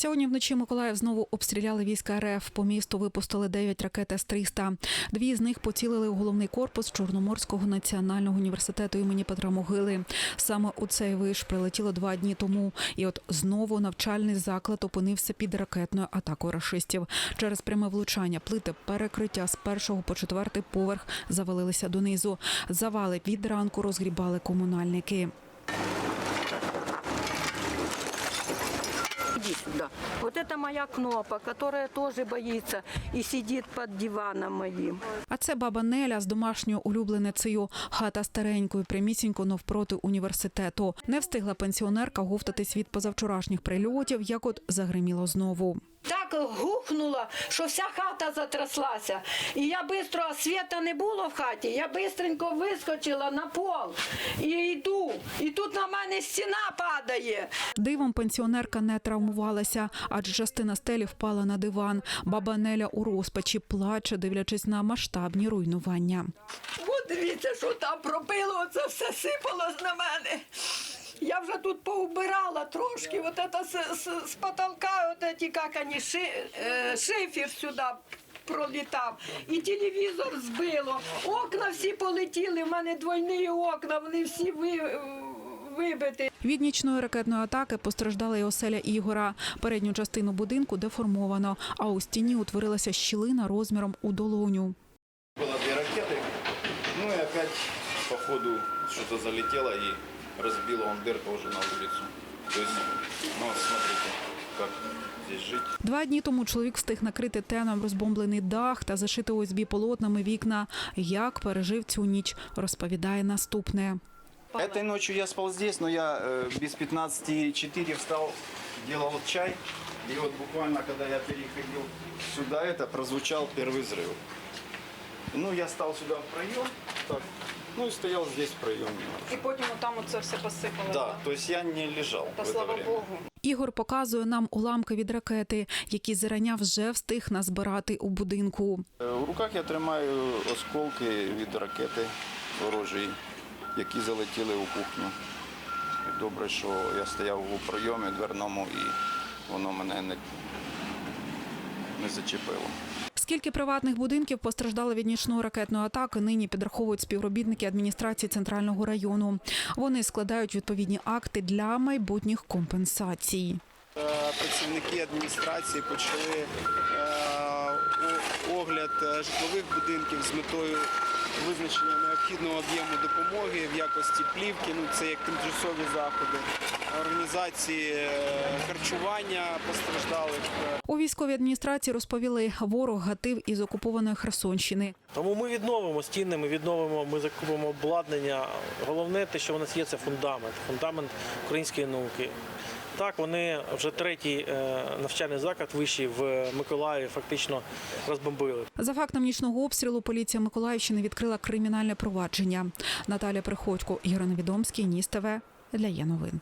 Сьогодні вночі Миколаїв знову обстріляли війська РФ. По місту випустили 9 ракет С-300. Дві з них поцілили у головний корпус Чорноморського національного університету імені Петра Могили. Саме у цей виш прилетіло два дні тому. І от знову навчальний заклад опинився під ракетною атакою рашистів. Через пряме влучання плити перекриття з першого по четвертий поверх завалилися донизу. Завали від ранку розгрібали комунальники. Иди сюда. Вот это моя кнопа, которая тоже боится и сидит под диваном моим. А це баба Неля з домашньою улюбленицею. Хата старенькою, прямісінько навпроти університету. Не встигла пенсіонерка говтатись від позавчорашніх прильотів, як от загриміло знову. Так гухнуло, що вся хата затряслася. І я швидко, а світа не було в хаті, я швидко вискочила на пол і йду. І тут на мене стіна падає. Дивом пенсіонерка не травмувалася, адже частина стелі впала на диван. Баба Неля у розпачі плаче, дивлячись на масштабні руйнування. От дивіться, що там пробило, оце все сипалось на мене. Я вже тут поубирала трошки, от это з, з, з потолка, от ці, як вони, ши, е, шифер сюди пролітав, і телевізор збило. Окна всі полетіли, в мене двойні окна, вони всі ви, вибиті. Від нічної ракетної атаки постраждала і оселя Ігора. Передню частину будинку деформовано, а у стіні утворилася щілина розміром у долоню. Было две ракеты, ну и опять по ходу что-то залетело и разбило он дырку уже на улицу. То есть, ну вот смотрите, как здесь жить. Два дні тому чоловік встиг накрити теном розбомблений дах та зашити ОСБ полотнами вікна. Як пережив цю ніч, розповідає наступне. Этой ночью я спал здесь, но я э, без 15.4 встал, делал чай. И вот буквально, когда я переходил сюда, это прозвучал первый взрыв. Ну, я стал сюда в проем, так, ну и стоял здесь в проеме. І потім там оце все посипало. Да, то есть я не лежал Та в это слава время. Богу. Ігор показує нам уламки від ракети, які зрання вже встиг назбирати у будинку. Е, У руках я тримаю осколки від ракети ворожої, які залетіли у кухню. Добре, що я стояв у пройомі дверному і воно мене не, не зачепило. Скільки приватних будинків постраждали від нічної ракетної атаки, нині підраховують співробітники адміністрації центрального району. Вони складають відповідні акти для майбутніх компенсацій. Е, працівники адміністрації почали е, огляд е, житлових будинків з метою визначення необхідного об'єму допомоги в якості плівки. Ну це як тимчасові заходи, організації е, харчування постраждалих. е, У військовій адміністрації розповіли, ворог гатив із окупованої Херсонщини. Тому ми відновимо стіни, ми відновимо, ми закупимо обладнання. Головне, те, що в нас є, це фундамент, фундамент української науки. Так, вони вже третій е, навчальний заклад вищий в Миколаєві фактично розбомбили. За фактом нічного обстрілу поліція Миколаївщини відкрила кримінальне провадження. Наталя Приходько, Ігор Невідомський, Ніс ТВ для є новин.